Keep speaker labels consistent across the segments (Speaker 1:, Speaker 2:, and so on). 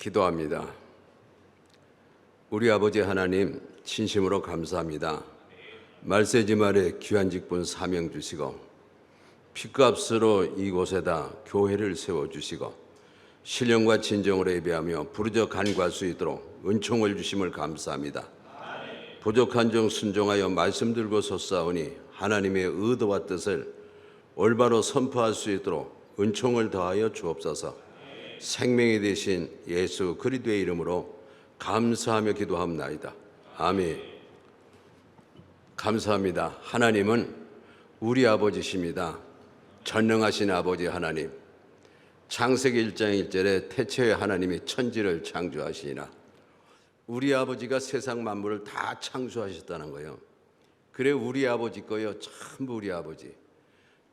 Speaker 1: 기도합니다. 우리 아버지 하나님 진심으로 감사합니다. 말세지 말에 귀한 직분 사명 주시고 피값으로 이곳에다 교회를 세워 주시고 신령과 진정으로 예배하며 부르짖어 간구할 수 있도록 은총을 주심을 감사합니다. 부족한 종 순종하여 말씀 들고 섰사오니 하나님의 의도와 뜻을 올바로 선포할 수 있도록 은총을 더하여 주옵소서. 생명이 되신 예수 그리스도의 이름으로 감사하며 기도합나이다. 아멘. 감사합니다. 하나님은 우리 아버지십니다. 전능하신 아버지 하나님. 창세기 1장 1절에 태초에 하나님이 천지를 창조하시니라. 우리 아버지가 세상 만물을 다 창조하셨다는 거예요. 그래 우리 아버지 거요. 전부 우리 아버지.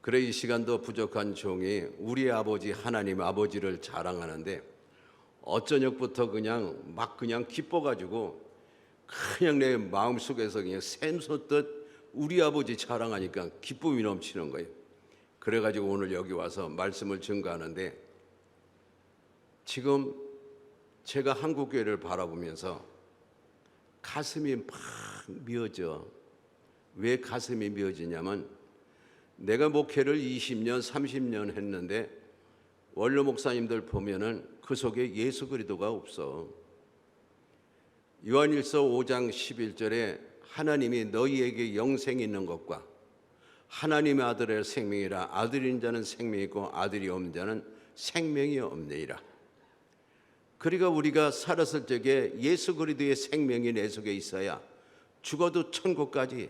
Speaker 1: 그래 이 시간도 부족한 종이 우리 아버지 하나님 아버지를 자랑하는데 어쩌녁부터 그냥 막 그냥 기뻐가지고 그냥 내 마음 속에서 그냥 샘솟듯 우리 아버지 자랑하니까 기쁨이 넘치는 거예요. 그래가지고 오늘 여기 와서 말씀을 증거하는데 지금 제가 한국 교회를 바라보면서 가슴이 막 미어져. 왜 가슴이 미어지냐면 내가 목회를 20년, 30년 했는데 원로 목사님들 보면은 그 속에 예수 그리스도가 없어. 요한일서 5장 11절에 하나님이 너희에게 영생이 있는 것과 하나님의 아들의 생명이라 아들인 자는 생명이 있고 아들이 없는 자는 생명이 없네이라. 그러니까 우리가 살았을 적에 예수 그리스도의 생명이 내 속에 있어야 죽어도 천국까지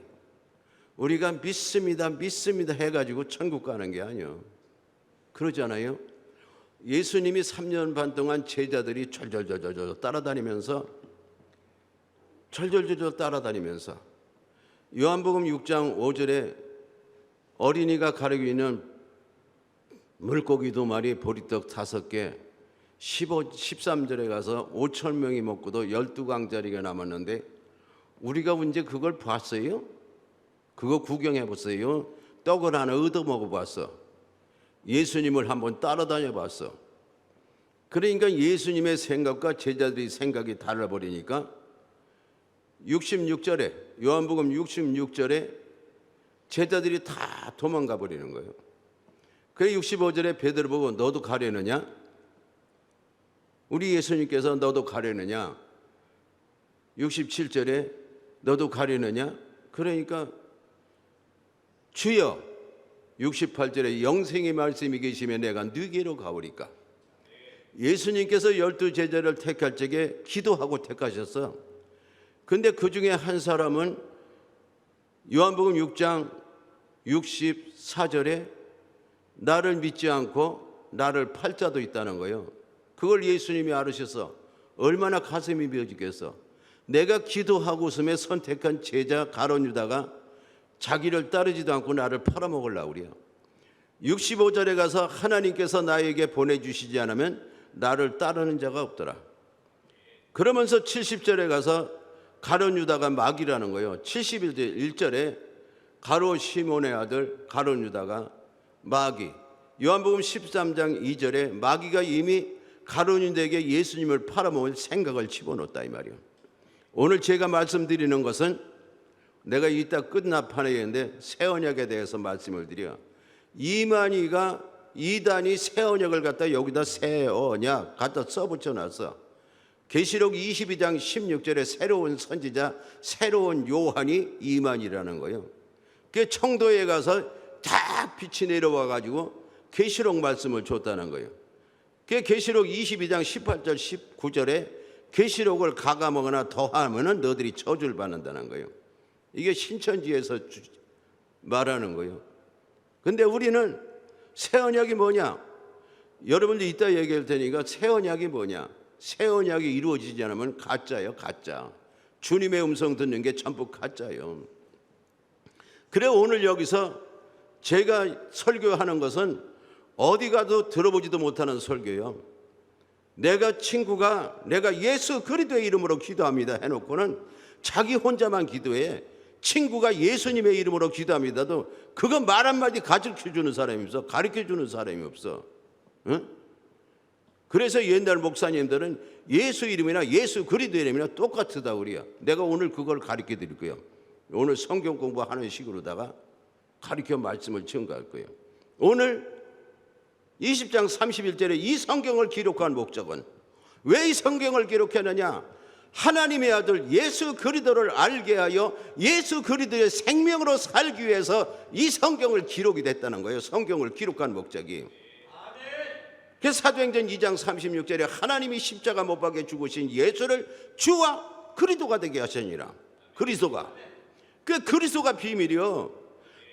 Speaker 1: 우리가 믿습니다, 믿습니다 해가지고 천국 가는 게 아니요. 그러잖아요. 예수님이 3년 반 동안 제자들이 절절절절 따라다니면서 절절절절 따라다니면서 요한복음 6장 5절에 어린이가 가리고 있는 물고기 두 마리, 보리떡 다섯 개, 15, 13절에 가서 5천 명이 먹고도 12강짜리가 남았는데 우리가 언제 그걸 봤어요? 그거 구경해 보세요. 떡을 하나 얻어 먹어 봤어. 예수님을 한번 따라다녀 봤어. 그러니까 예수님의 생각과 제자들의 생각이 달라버리니까 66절에 요한복음 66절에 제자들이 다 도망가 버리는 거예요. 그래 65절에 베드로 보고 너도 가려느냐? 우리 예수님께서 너도 가려느냐? 67절에 너도 가려느냐? 그러니까 주여 68절에 영생의 말씀이 계시면 내가 누게로 가오리까? 예수님께서 열두 제자를 택할 적에 기도하고 택하셨어. 근데 그 중에 한 사람은 요한복음 6장 64절에 나를 믿지 않고 나를 팔 자도 있다는 거예요. 그걸 예수님이 알으셔서 얼마나 가슴이 미어지겠어. 내가 기도하고 있음에 선택한 제자 가론 유다가 자기를 따르지도 않고 나를 팔아먹으려고 그래요. 65절에 가서 하나님께서 나에게 보내주시지 않으면 나를 따르는 자가 없더라. 그러면서 70절에 가서 가론 유다가 마귀라는 거예요. 71절 1절에 가로 시몬의 아들 가론 유다가 마귀. 요한복음 13장 2절에 마귀가 이미 가론 유다에게 예수님을 팔아먹을 생각을 집어넣었다 이 말이에요. 오늘 제가 말씀드리는 것은 내가 이따 끝나판에 있는데 새 언약에 대해서 말씀을 드려. 이만희가 이단이 새 언약을 갖다 여기다 새 언약 갖다 써 붙여 놨어. 계시록 22장 16절에 새로운 선지자, 새로운 요한이 이만이라는 거예요. 그 청도에 가서 다 빛이 내려와 가지고 계시록 말씀을 줬다는 거예요. 그 계시록 22장 18절 19절에 계시록을 가감하거나 더하면은 너들이 저주를 받는다는 거예요. 이게 신천지에서 말하는 거예요. 근데 우리는 새 언약이 뭐냐? 여러분들 이따 얘기할 테니까 새 언약이 뭐냐? 새 언약이 이루어지지 않으면 가짜예요, 가짜. 주님의 음성 듣는 게 전부 가짜예요. 그래 오늘 여기서 제가 설교하는 것은 어디 가도 들어보지도 못하는 설교예요. 내가 친구가 내가 예수 그리스도의 이름으로 기도합니다 해놓고는 자기 혼자만 기도해. 친구가 예수님의 이름으로 기도합니다도 그거 말 한마디 가르쳐 주는 사람이 없어. 가르쳐 주는 사람이 없어. 응? 그래서 옛날 목사님들은 예수 이름이나 예수 그리스도 이름이나 똑같다 그래요. 내가 오늘 그걸 가르쳐 드릴 거예요. 오늘 성경 공부하는 식으로다가 가르쳐 말씀을 증거할 거예요. 오늘 20장 31절에 이 성경을 기록한 목적은 왜 이 성경을 기록했느냐? 하나님의 아들 예수 그리스도를 알게 하여 예수 그리스도의 생명으로 살기 위해서 이 성경을 기록이 됐다는 거예요. 성경을 기록한 목적이. 그래서 사도행전 2장 36절에 하나님이 십자가 못 박에 죽으신 예수를 주와 그리스도가 되게 하시니라. 그리스도가. 그 그리스도가 비밀이요.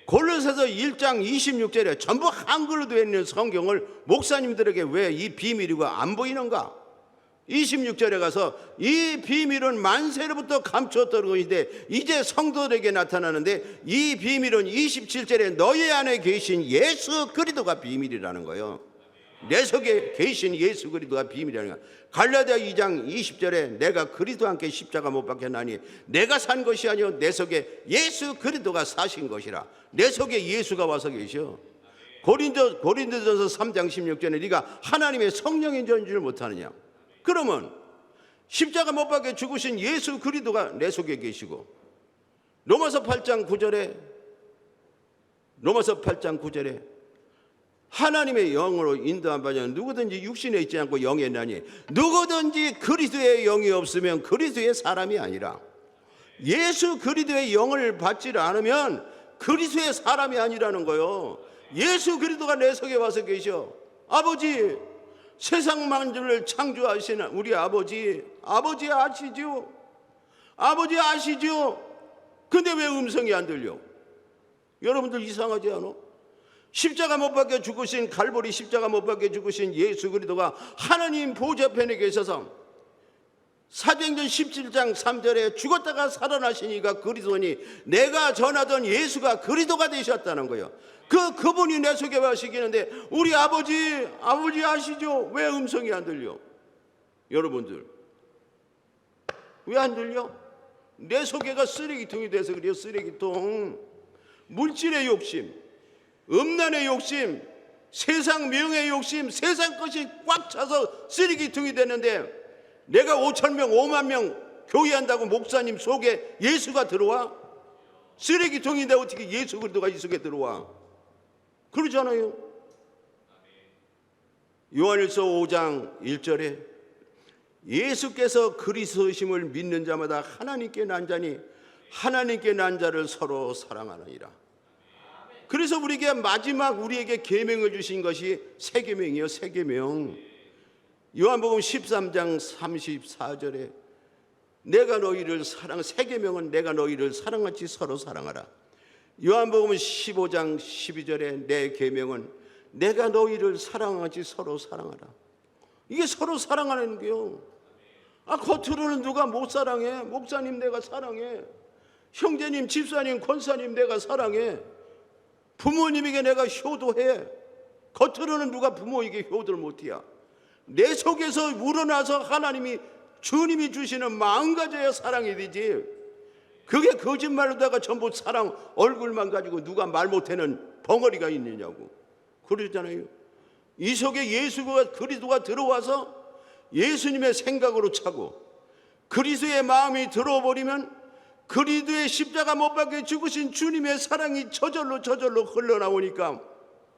Speaker 1: 골로새서 1장 26절에 전부 한글로 되어 있는 성경을 목사님들에게 왜 이 비밀이가 안 보이는가? 26절에 가서 이 비밀은 만세로부터 감추었던 것인데 이제 성도들에게 나타나는데 이 비밀은 27절에 너희 안에 계신 예수 그리스도가 비밀이라는 거예요. 내 속에 계신 예수 그리스도가 비밀이라는 거야. 갈라디아 2장 20절에 내가 그리스도와 함께 십자가 못 박혔나니 내가 산 것이 아니요 내 속에 예수 그리스도가 사신 것이라. 내 속에 예수가 와서 계셔. 고린도 고린도전서 3장 16절에 네가 하나님의 성령인 줄 못하느냐. 그러면 십자가 못 박혀 죽으신 예수 그리스도가 내 속에 계시고 로마서 8장 9절에 로마서 8장 9절에 하나님의 영으로 인도한 바냐 누구든지 육신에 있지 않고 영에 나니 누구든지 그리스도의 영이 없으면 그리스도의 사람이 아니라 예수 그리스도의 영을 받지 않으면 그리스도의 사람이 아니라는 거요. 예수 그리스도가 내 속에 와서 계셔. 아버지 세상 만주를 창조하시는 우리 아버지 아버지 아시죠? 아버지 아시죠? 근데 왜 음성이 안 들려? 여러분들 이상하지 않아? 십자가 못 박혀 죽으신 갈보리 십자가 못 박혀 죽으신 예수 그리스도가 하나님 보좌편에 계셔서 사도행전 17장 3절에 죽었다가 살아나시니까 그리스도니 내가 전하던 예수가 그리스도가 되셨다는 거예요. 그 그분이 내 속에 와시기는데 우리 아버지 아버지 아시죠? 왜 음성이 안 들려? 여러분들 왜 안 들려? 내 속에가 쓰레기통이 돼서 그래요. 쓰레기통 물질의 욕심 음란의 욕심, 세상 명예의 욕심, 세상 것이 꽉 차서 쓰레기통이 되는데 내가 5천 명, 5만 명 교회한다고 목사님 속에 예수가 들어와? 쓰레기통인데 어떻게 예수 그리스도가 이 속에 들어와? 그러잖아요. 요한일서 5장 1절에 예수께서 그리스도심을 믿는 자마다 하나님께 난 자니 하나님께 난 자를 서로 사랑하느니라. 그래서 우리에게 마지막 우리에게 계명을 주신 것이 세 계명이요, 세 계명. 요한복음 13장 34절에 내가 너희를 사랑 세 계명은 내가 너희를 사랑같이 서로 사랑하라. 요한복음 15장 12절에 내 계명은 내가 너희를 사랑하지 서로 사랑하라. 이게 서로 사랑하는 게요. 아 겉으로는 누가 못 사랑해? 목사님 내가 사랑해. 형제님, 집사님, 권사님 내가 사랑해. 부모님에게 내가 효도해. 겉으로는 누가 부모에게 효도를 못해야. 내 속에서 우러나서 하나님이 주님이 주시는 마음가져야 사랑이 되지. 그게 거짓말로다가 전부 사랑 얼굴만 가지고 누가 말 못하는 벙어리가 있느냐고. 그러잖아요. 이 속에 예수가 그리스도가 들어와서 예수님의 생각으로 차고 그리스도의 마음이 들어버리면 그리스도의 십자가 못 박혀 죽으신 주님의 사랑이 저절로 저절로 흘러나오니까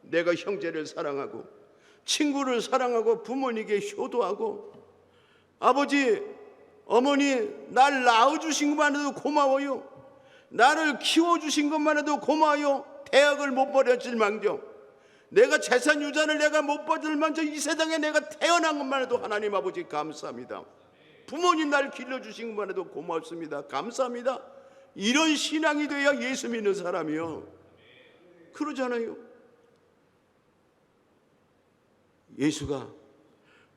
Speaker 1: 내가 형제를 사랑하고 친구를 사랑하고 부모님께 효도하고 아버지 어머니 날 낳아주신 것만 해도 고마워요 나를 키워주신 것만 해도 고마워요 대학을 못 버렸을 망정 내가 재산 유산을 내가 못 받을 망정 이 세상에 내가 태어난 것만 해도 하나님 아버지 감사합니다 부모님 날 길러주신 것만 해도 고맙습니다. 감사합니다. 이런 신앙이 돼야 예수 믿는 사람이요. 그러잖아요. 예수가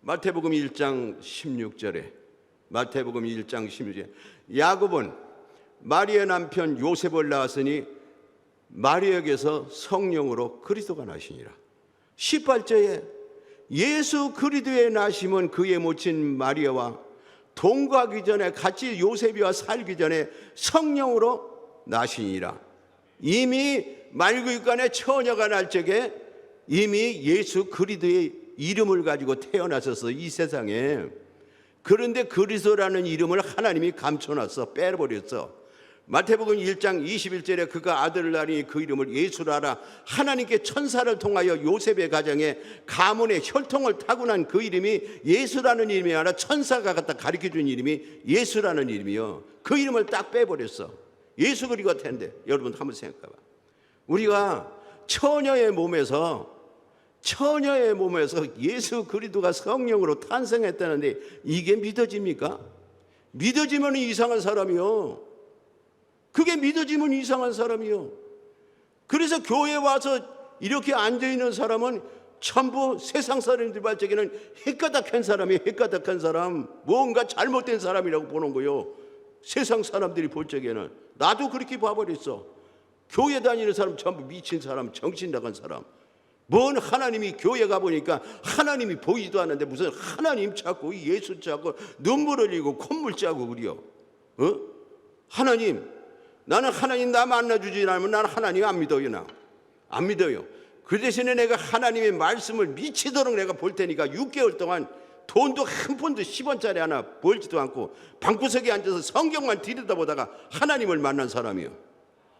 Speaker 1: 마태복음 1장 16절에 마태복음 1장 16절에 야곱은 마리아 남편 요셉을 낳았으니 마리아에게서 성령으로 그리스도가 나시니라. 18절에 예수 그리스도의 나심은 그의 모친 마리아와 동거하기 전에 같이 요셉이와 살기 전에 성령으로 나시니라. 이미 말구육간에 처녀가 날 적에 이미 예수 그리스도의 이름을 가지고 태어나셔서 이 세상에 그런데 그리스도라는 이름을 하나님이 감춰놨어 빼버렸어. 마태복음 1장 21절에 그가 아들을 낳으니 그 이름을 예수라라. 하나님께 천사를 통하여 요셉의 가정에 가문의 혈통을 타고난 그 이름이 예수라는 이름이 아니라 천사가 갖다 가르쳐준 이름이 예수라는 이름이요. 그 이름을 딱 빼버렸어. 예수 그리고 텐데. 여러분 한번 생각해봐. 우리가 처녀의 몸에서 처녀의 몸에서 예수 그리스도가 성령으로 탄생했다는데 이게 믿어집니까? 믿어지면 이상한 사람이요. 그게 믿어지면 이상한 사람이요. 그래서 교회 와서 이렇게 앉아 있는 사람은 전부 세상 사람들 발적에는 헷가닥한 사람이 헷가닥한 사람, 뭔가 잘못된 사람이라고 보는 거요. 세상 사람들이 볼 적에는 나도 그렇게 봐버렸어. 교회 다니는 사람 전부 미친 사람, 정신 나간 사람. 뭔 하나님이 교회 가 보니까 하나님이 보이지도 않는데 무슨 하나님 찾고 예수 찾고 눈물 흘리고 콧물 짜고 그려. 어? 하나님 나는 하나님 나 만나주지 않으면 나는 하나님 안 믿어요 나. 안 믿어요. 그 대신에 내가 하나님의 말씀을 미치도록 내가 볼 테니까 6개월 동안 돈도 한 푼도 10원짜리 하나 벌지도 않고 방구석에 앉아서 성경만 들여다보다가 하나님을 만난 사람이요.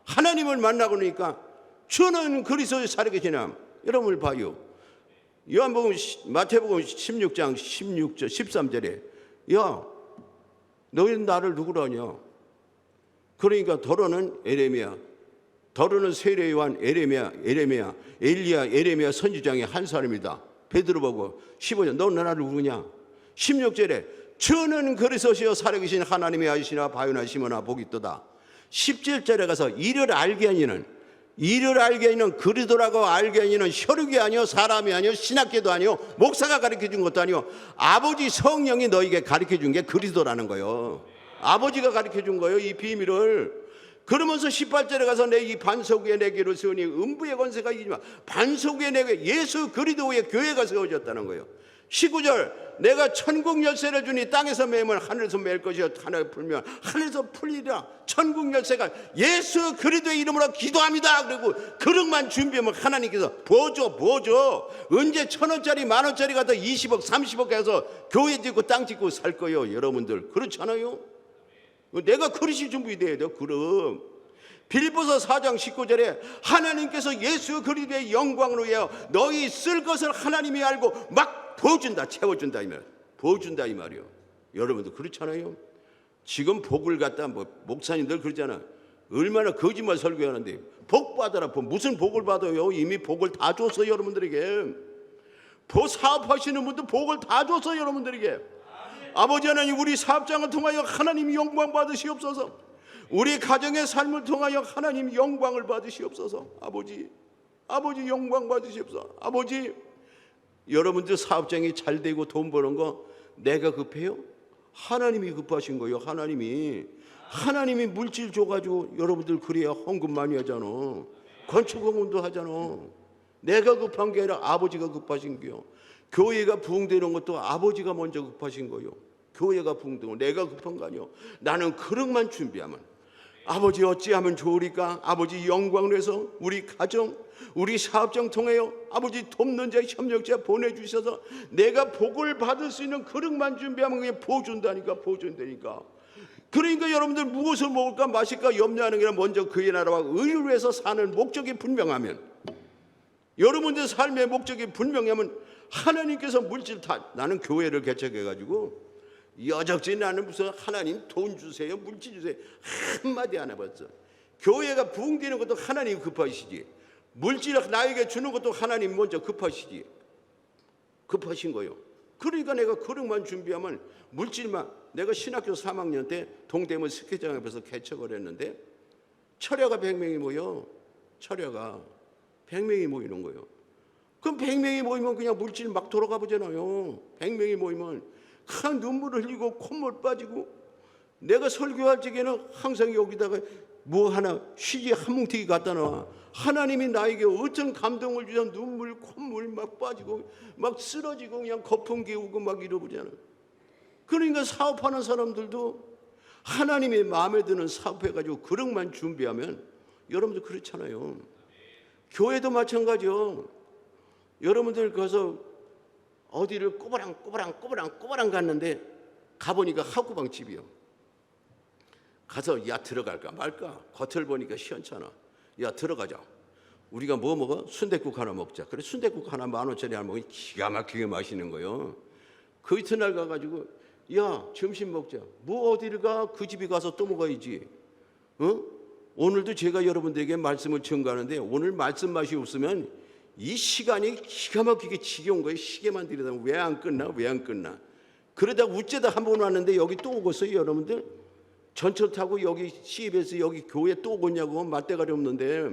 Speaker 1: 하나님을 만나고 나니까 저는 그리스도의 살아계시나 여러분을 봐요. 요한복음 시- 마태복음 16장 16절 13절에 야 너희는 나를 누구로 하냐? 그러니까 더러는 에레미야 더러는 세례 요한 에레미야 에레미야 엘리야 에레미야 선지장의 한 사람이다. 베드로 보고 15절 너 나를 누구냐? 16절에 저는 그리스도시여 살아계신 하나님의 아시나 바요나 시모나 복이 있도다. 17절에 가서 이를 알게 하니는 이를 알게 하니는 그리스도라고 알게 하니는 혈육이 아니요 사람이 아니요 신학계도 아니요 목사가 가르쳐 준 것도 아니요 아버지 성령이 너에게 가르쳐 준 게 그리스도라는 거예요. 아버지가 가르쳐 준 거예요. 이 비밀을. 그러면서 18절에 가서 내 이 반석 위에 내게로 세우니 음부의 권세가 이기지만 반석 위에 내게 예수 그리스도의 교회가 세워졌다는 거예요. 19절 내가 천국 열쇠를 주니 땅에서 매면 하늘에서 맬 것이요 하늘에 풀면 하늘에서 풀리라. 천국 열쇠가 예수 그리스도의 이름으로 기도합니다. 그리고 그릇만 준비하면 하나님께서 보죠 보죠 언제 천 원짜리 만 원짜리 갖다 20억 30억 해서 교회 짓고 땅 짓고 살 거예요 여러분들. 그렇잖아요. 내가 그릇이 준비돼야 돼요 그릇 빌보서 4장 19절에 하나님께서 예수 그리스도의 영광을 위하여 너희 쓸 것을 하나님이 알고 막 부어준다 채워준다 이 말. 부어준다 이 말이요. 여러분도 그렇잖아요. 지금 복을 갖다 뭐 목사님들 그러잖아. 얼마나 거짓말 설교하는데 복 받아라. 뭐 무슨 복을 받아요? 이미 복을 다 줬어 여러분들에게. 보 사업하시는 분도 복을 다 줬어 여러분들에게. 아버지 하나님 우리 사업장을 통하여 하나님 영광 받으시옵소서. 우리 가정의 삶을 통하여 하나님 영광을 받으시옵소서. 아버지, 아버지 영광 받으시옵소서. 아버지, 여러분들 사업장이 잘 되고 돈 버는 거 내가 급해요? 하나님이 급하신 거예요. 하나님이 하나님이 물질 줘가지고 여러분들 그래야 헌금 많이 하잖아. 건축공원도 하잖아. 내가 급한 게 아니라 아버지가 급하신 거요. 교회가 부흥되는 것도 아버지가 먼저 급하신 거요. 교회가 부흥되고 내가 급한 거 아니요. 나는 그릇만 준비하면 아버지 어찌하면 좋으리까? 아버지 영광을 해서 우리 가정, 우리 사업장 통하여 아버지 돕는 자, 협력자 보내주셔서 내가 복을 받을 수 있는 그릇만 준비하면 그게 보준다니까, 보준다니까. 그러니까 여러분들 무엇을 먹을까 마실까 염려하는 게 아니라 먼저 그의 나라와 의를 위해서 사는 목적이 분명하면 여러분들 삶의 목적이 분명하면 하나님께서 물질 다 나는 교회를 개척해 가지고 여적지 나는 무슨 하나님 돈 주세요 물질 주세요. 한마디 안 해봤어. 교회가 부흥되는 것도 하나님 급하시지. 물질을 나에게 주는 것도 하나님 먼저 급하시지. 급하신 거요. 그러니까 내가 그릇만 준비하면 물질만 내가 신학교 3학년 때 동대문 스키장 앞에서 개척을 했는데 철야가 100명이 모여. 철야가 100명이 모이는 거예요. 그럼 100명이 모이면 그냥 물질 막 돌아가 보잖아요. 100명이 모이면 한 눈물을 흘리고 콧물 빠지고 내가 설교할 적에는 항상 여기다가 뭐 하나 쉬지 한 뭉태기 갖다 놔 하나님이 나에게 어떤 감동을 주셔 눈물 콧물 막 빠지고 막 쓰러지고 그냥 거품 기우고 막 이러보잖아. 그러니까 사업하는 사람들도 하나님의 마음에 드는 사업해가지고 그릇만 준비하면 여러분들 그렇잖아요. 교회도 마찬가지요. 여러분들 가서 어디를 꼬바랑 꼬바랑 꼬바랑 꼬바랑 갔는데 가보니까 하구방 집이요. 가서 야 들어갈까 말까 겉을 보니까 시원찮아. 야 들어가자. 우리가 뭐 먹어? 순대국 하나 먹자. 그래 순대국 하나 만 원짜리 하나 먹으니 기가 막히게 마시는 거요. 그 이튿날 가가지고 야 점심 먹자. 뭐 어디를 가? 그 집에 가서 또 먹어야지. 어? 오늘도 제가 여러분들에게 말씀을 전가하는데 오늘 말씀 맛이 없으면 이 시간이 기가 막히게 지겨운 거예요. 시계만 들이다 왜안 끝나? 왜 안 끝나? 그러다 우째다 한 번 왔는데 여기 또 오겠어요, 여러분들? 전철 타고 여기 CBS 여기 교회 또 오겠냐고 맞대가리 없는데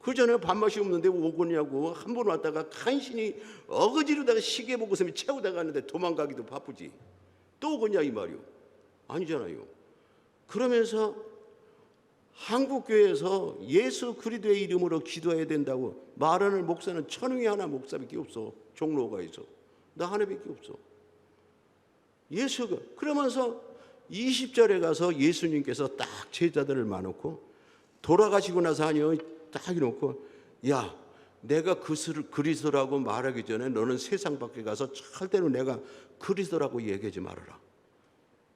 Speaker 1: 그 전에 밥맛이 없는데 오겠냐고 한 번 왔다가 간신히 어거지로다가 시계 보고 있으면 채우다 가는데 도망가기도 바쁘지 또 오겠냐 이 말이요 아니잖아요 그러면서 한국 교회에서 예수 그리스도의 이름으로 기도해야 된다고 말하는 목사는 천웅이 하나 목사밖에 없어. 종로가 있어. 나 하나밖에 없어. 예수가 그러면서 20절에 가서 예수님께서 딱 제자들을 마놓고 돌아가시고 나서 아니요 딱 이놓고 야 내가 그스를 그리스도라고 말하기 전에 너는 세상 밖에 가서 절대로 내가 그리스도라고 얘기하지 말아라.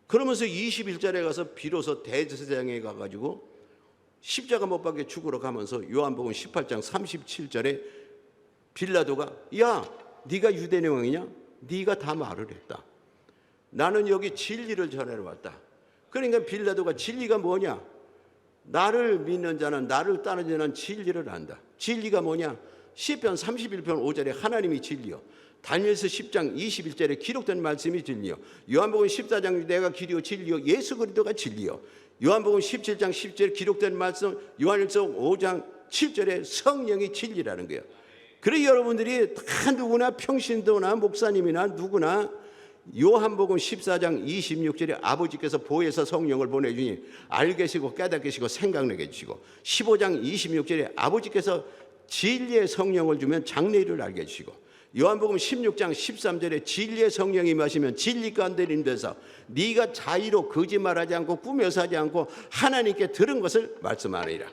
Speaker 1: 그러면서 21절에 가서 비로소 대제사장에 가가지고 십자가 못 박혀 죽으러 가면서 요한복음 18장 37절에 빌라도가 야 네가 유대인 왕이냐? 네가 다 말을 했다. 나는 여기 진리를 전하러 왔다. 그러니까 빌라도가 진리가 뭐냐? 나를 믿는 자는 나를 따르는 자는 진리를 안다. 진리가 뭐냐? 시편 31편 5절에 하나님이 진리요. 다니엘서 10장 21절에 기록된 말씀이 진리요. 요한복음 14장 내가 길이요 진리요. 예수 그리스도가 진리요. 요한복음 17장 10절에 기록된 말씀 요한일서 5장 7절에 성령이 진리라는 거예요. 그래 여러분들이 다 누구나 평신도나 목사님이나 누구나 요한복음 14장 26절에 아버지께서 보혜사 성령을 보내주니 알게시고 깨닫게시고 생각나게 해주시고 15장 26절에 아버지께서 진리의 성령을 주면 장래일을 알게 해주시고 요한복음 16장 13절에 진리의 성령이 마시면 진리 가운데 인도해서 네가 자의로 거짓말하지 않고 꾸며서 하지 않고 하나님께 들은 것을 말씀하느니라.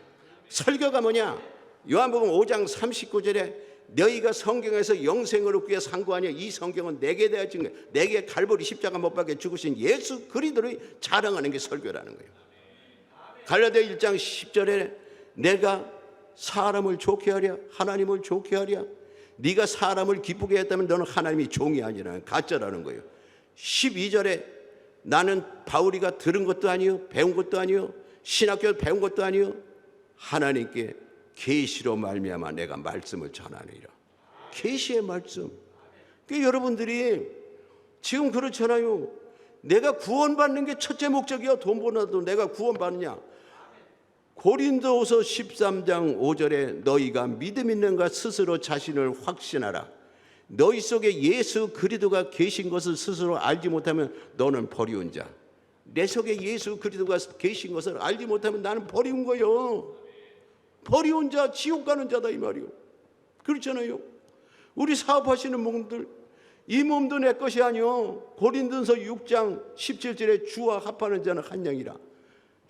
Speaker 1: 설교가 뭐냐? 요한복음 5장 39절에 너희가 성경에서 영생을 얻기 위해 상고하냐 이 성경은 내게 대하여 증거 내게 갈보리 십자가 못 박혀 죽으신 예수 그리스도를 자랑하는 게 설교라는 거예요. 갈라디아 1장 10절에 내가 사람을 좋게 하랴 하나님을 좋게 하랴 네가 사람을 기쁘게 했다면 너는 하나님이 종이 아니라 가짜라는 거예요 12절에 나는 바울이가 들은 것도 아니요 배운 것도 아니요 신학교 배운 것도 아니요 하나님께 계시로 말미암아 내가 말씀을 전하느니라. 계시의 말씀. 그 여러분들이 지금 그렇잖아요. 내가 구원받는 게 첫째 목적이야. 돈 벌어도 내가 구원받느냐. 고린도후서 13장 5절에 너희가 믿음 있는가 스스로 자신을 확신하라. 너희 속에 예수 그리스도가 계신 것을 스스로 알지 못하면 너는 버리운 자. 내 속에 예수 그리스도가 계신 것을 알지 못하면 나는 버리운 거요. 버리운 자 지옥 가는 자다 이 말이요. 그렇잖아요. 우리 사업하시는 분들 이 몸도 내 것이 아니요. 고린도서 6장 17절에 주와 합하는 자는 한 양이라.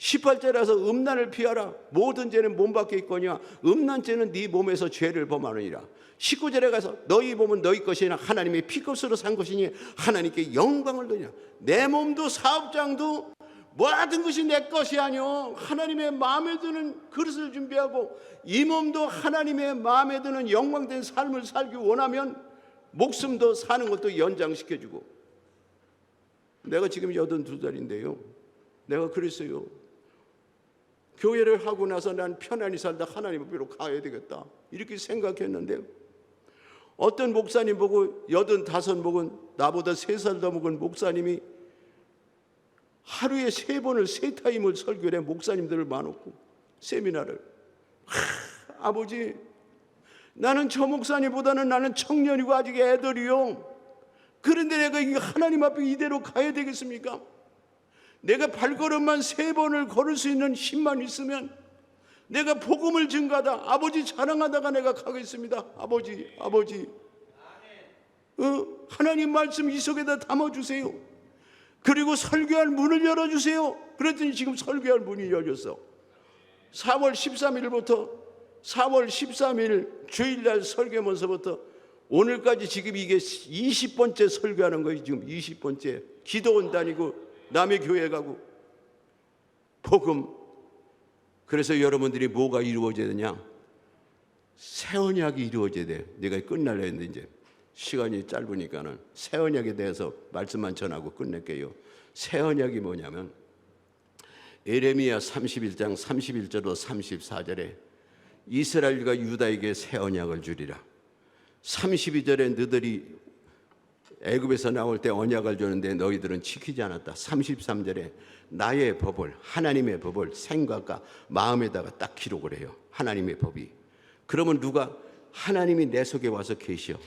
Speaker 1: 18절에서 음란을 피하라. 모든 죄는 몸 밖에 있거냐. 음란 죄는 네 몸에서 죄를 범하느니라. 19절에 가서 너희 몸은 너희 것이나 하나님의 피값으로 산 것이니 하나님께 영광을 드냐. 내 몸도 사업장도 모든 것이 내 것이 아니요 하나님의 마음에 드는 그릇을 준비하고 이 몸도 하나님의 마음에 드는 영광된 삶을 살기 원하면 목숨도 사는 것도 연장시켜주고 내가 지금 여든 두 살인데요 내가 그랬어요 교회를 하고 나서 난 편안히 살다 하나님 앞으로 가야 되겠다. 이렇게 생각했는데 어떤 목사님 보고 여든 다섯 먹은 나보다 세 살 더 먹은 목사님이 하루에 세 번을 세 타임을 설교를 해 목사님들을 많았고 세미나를. 하, 아버지 나는 저 목사님보다는 나는 청년이고 아직 애들이요. 그런데 내가 이 하나님 앞에 이대로 가야 되겠습니까? 내가 발걸음만 세 번을 걸을 수 있는 힘만 있으면 내가 복음을 증가하다 아버지 자랑하다가 내가 가겠습니다 아버지 아버지 어, 하나님 말씀 이 속에다 담아주세요 그리고 설교할 문을 열어주세요. 그랬더니 지금 설교할 문이 열렸어. 4월 13일부터 4월 13일 주일날 설교면서부터 오늘까지 지금 이게 20번째 설교하는 거예요. 지금 20번째. 기도원 다니고 남의 교회 가고 복음. 그래서 여러분들이 뭐가 이루어져야 되냐? 새 언약이 이루어져야 돼. 내가 끝날려 했는데 이제 시간이 짧으니까는 새 언약에 대해서 말씀만 전하고 끝낼게요. 새 언약이 뭐냐면 에레미야 31장 31절로 34절에 이스라엘과 유다에게 새 언약을 주리라. 32절에 너희들이 애굽에서 나올 때 언약을 주는데 너희들은 지키지 않았다. 33절에 나의 법을 하나님의 법을 생각과 마음에다가 딱 기록을 해요. 하나님의 법이. 그러면 누가 하나님이 내 속에 와서 계시오.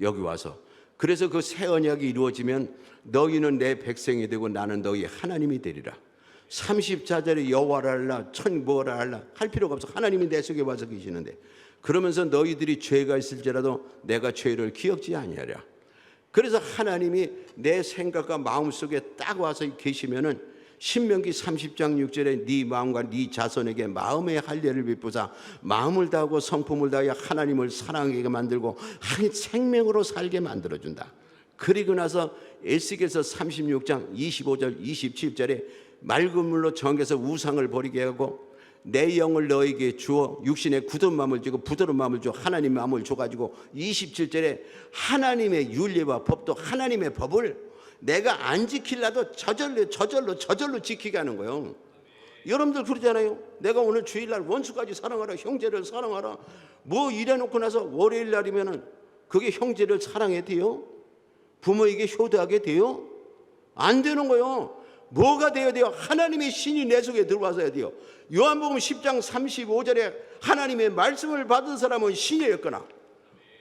Speaker 1: 여기 와서. 그래서 그 새 언약이 이루어지면 너희는 내 백성이 되고 나는 너희 하나님이 되리라. 34절에 여호와라 할라 천 뭐라 할라 할 필요가 없어. 하나님이 내 속에 와서 계시는데 그러면서 너희들이 죄가 있을지라도 내가 죄를 기억지 아니하랴. 그래서 하나님이 내 생각과 마음 속에 딱 와서 계시면은 신명기 30장 6절에 네 마음과 네 자손에게 마음의 할례를 베푸사 마음을 다하고 성품을 다하여 하나님을 사랑하게 만들고 한 생명으로 살게 만들어 준다. 그리고 나서 에스겔서 36장 25절 27절에 맑은 물로 정해서 우상을 버리게 하고 내 영을 너에게 주어 육신의 굳은 마음을 주고 부드러운 마음을 줘 하나님 마음을 줘가지고 27절에 하나님의 윤리와 법도 하나님의 법을 내가 안 지킬라도 저절로 저절로 저절로 지키게 하는 거예요. 여러분들 그러잖아요. 내가 오늘 주일날 원수까지 사랑하라, 형제를 사랑하라. 뭐 이래놓고 나서 월요일 날이면은 그게 형제를 사랑해 돼요? 부모에게 효도하게 돼요? 안 되는 거예요. 뭐가 되어야 돼요? 하나님의 신이 내 속에 들어와서야 돼요. 요한복음 10장 35절에 하나님의 말씀을 받은 사람은 신이었거나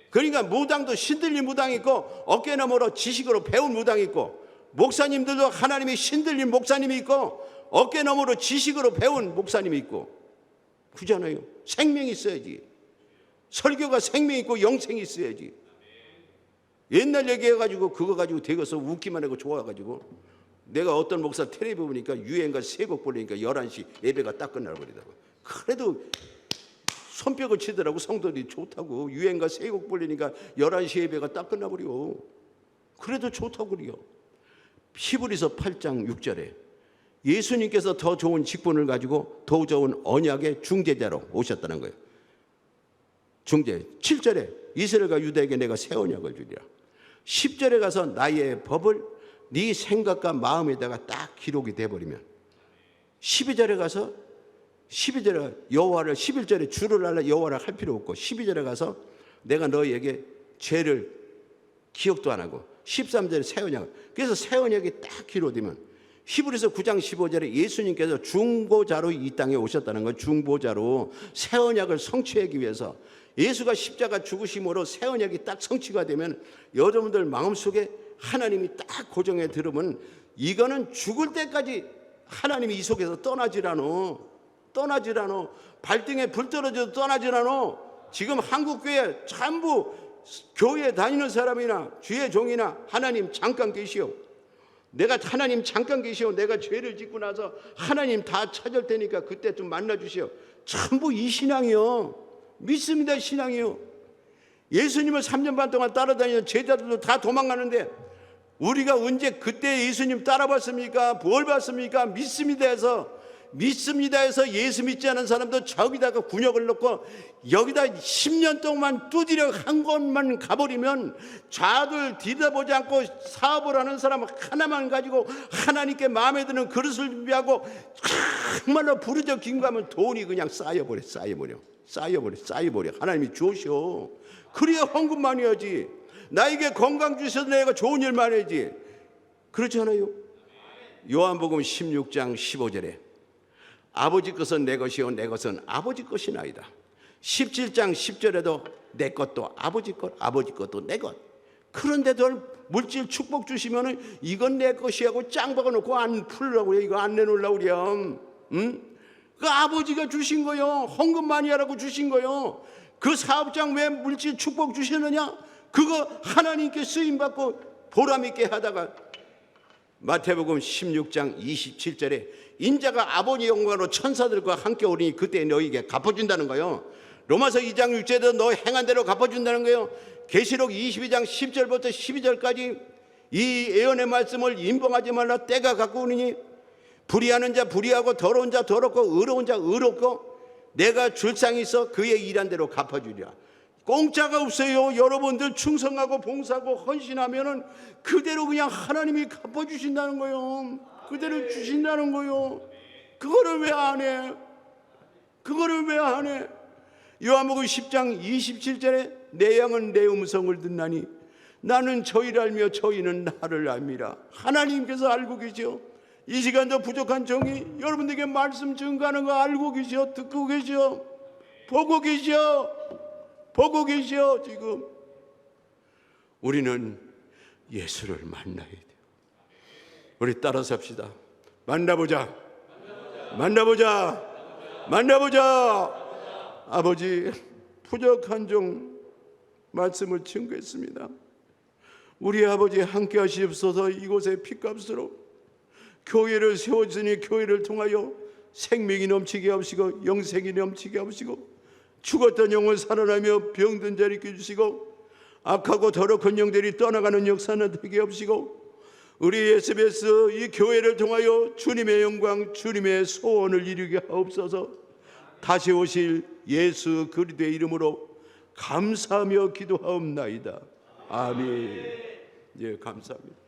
Speaker 1: 그러니까 무당도 신들린 무당이 있고 어깨너머로 지식으로 배운 무당이 있고 목사님들도 하나님의 신들린 목사님이 있고 어깨너머로 지식으로 배운 목사님이 있고 그잖아요. 생명이 있어야지. 설교가 생명 있고 영생이 있어야지. 옛날 얘기해가지고 그거 가지고 되어서 웃기만 하고 좋아가지고 내가 어떤 목사 텔레비 보니까 유행가 세곡 보려니까 11시 예배가 딱 끝나버리더라고. 그래도 손뼉을 치더라고 성도들이 좋다고 유행가 세곡 보려니까 11시 예배가 딱 끝나버려. 그래도 좋다고 그래요. 히브리서 8장 6절에 예수님께서 더 좋은 직분을 가지고 더 좋은 언약의 중재자로 오셨다는 거예요. 중재. 7절에 이스라엘과 유다에게 내가 새 언약을 주리라. 10절에 가서 나의 법을 네 생각과 마음에다가 딱 기록이 돼 버리면 12절에 가서 12절에 여호와를 11절에 주를 알라 여호와를 할 필요 없고 12절에 가서 내가 너희에게 죄를 기억도 안 하고 13절에 새 언약. 그래서 새 언약이 딱 기록되면 히브리서 9장 15절에 예수님께서 중보자로 이 땅에 오셨다는 건 중보자로 새 언약을 성취하기 위해서 예수가 십자가 죽으심으로 새 언약이 딱 성취가 되면 여러분들 마음속에 하나님이 딱 고정해 들으면 이거는 죽을 때까지 하나님이 이 속에서. 떠나질 않어. 발등에 불 떨어져도 않어. 지금 한국교회 전부 교회 다니는 사람이나 주의 종이나 하나님 잠깐 계시오. 내가 하나님 잠깐 계시오. 내가 죄를 짓고 나서 하나님 다 찾을 테니까 그때 좀 만나 주시오. 전부 이 신앙이요. 믿습니다 신앙이요. 예수님을 3년 반 동안 따라다니는 제자들도 다 도망가는데 우리가 언제 그때 예수님 따라봤습니까? 뭘 봤습니까? 믿습니다 해서 믿습니다 해서 예수 믿지 않은 사람도 저기다가 군역을 넣고 여기다 10년 동안 두드려 한 곳만 가버리면 좌들 뒤다보지 않고 사업을 하는 사람 하나만 가지고 하나님께 마음에 드는 그릇을 준비하고 정말로 부르짖어 긴가하면 돈이 그냥 쌓여버려 쌓여버려 쌓여버려 쌓여버려 하나님이 주시오 그래야 헌금만 해야지 나에게 건강 주셔서 내가 좋은 일만 해야지. 그렇지 않아요? 요한복음 16장 15절에 아버지 것은 내 것이요 내 것은 아버지 것이나이다. 17장 10절에도 내 것도 아버지 것 아버지 것도 내 것. 그런데도 물질 축복 주시면은 이건 내 것이 하고 짱 박아 놓고 안 풀려고 그래 이거 안 내놓으려고 그래 응? 그 아버지가 주신 거요. 헌금 많이 하라고 주신 거요. 그 사업장 왜 물질 축복 주시느냐 그거 하나님께 쓰임 받고 보람 있게 하다가 마태복음 16장 27절에 인자가 아버지 영광으로 천사들과 함께 오르니 그때 너희에게 갚아준다는 거요. 로마서 2장 6절에도 너 행한 대로 갚아준다는 거예요. 계시록 22장 10절부터 12절까지 이 예언의 말씀을 인봉하지 말라 때가 가까우니 불의하는 자 불의하고 더러운 자 더럽고 의로운 자 의롭고 내가 줄상이 있어 그의 일한 대로 갚아주리라. 공짜가 없어요. 여러분들 충성하고 봉사하고 헌신하면은 그대로 그냥 하나님이 갚아 주신다는 거예요. 그대로 주신다는 거예요. 그거를 왜 안 해? 그거를 왜 안 해? 요한복음 10장 27절에 내 양은 내 음성을 듣나니 나는 저희를 알며 저희는 나를 압니다. 하나님께서 알고 계시오. 이 시간도 부족한 정이 여러분들에게 말씀 증가하는 거 알고 계시오. 듣고 계시오. 보고 계시오. 보고 계시오. 지금 우리는 예수를 만나야 돼요. 우리 따라 삽시다. 만나보자. 만나보자. 만나보자. 아버지 부족한 종 말씀을 증거했습니다. 우리 아버지 함께 하시옵소서 이곳에 피값으로 교회를 세워주니 교회를 통하여 생명이 넘치게 하시고 영생이 넘치게 하시고 죽었던 영혼 살아나며 병든 자를 깨주시고 악하고 더럽은 영들이 떠나가는 역사는 되게 하시고 우리 예수베스 이 교회를 통하여 주님의 영광 주님의 소원을 이루게 하옵소서. 다시 오실 예수 그리스도의 이름으로 감사하며 기도하옵나이다. 아멘. 예 감사합니다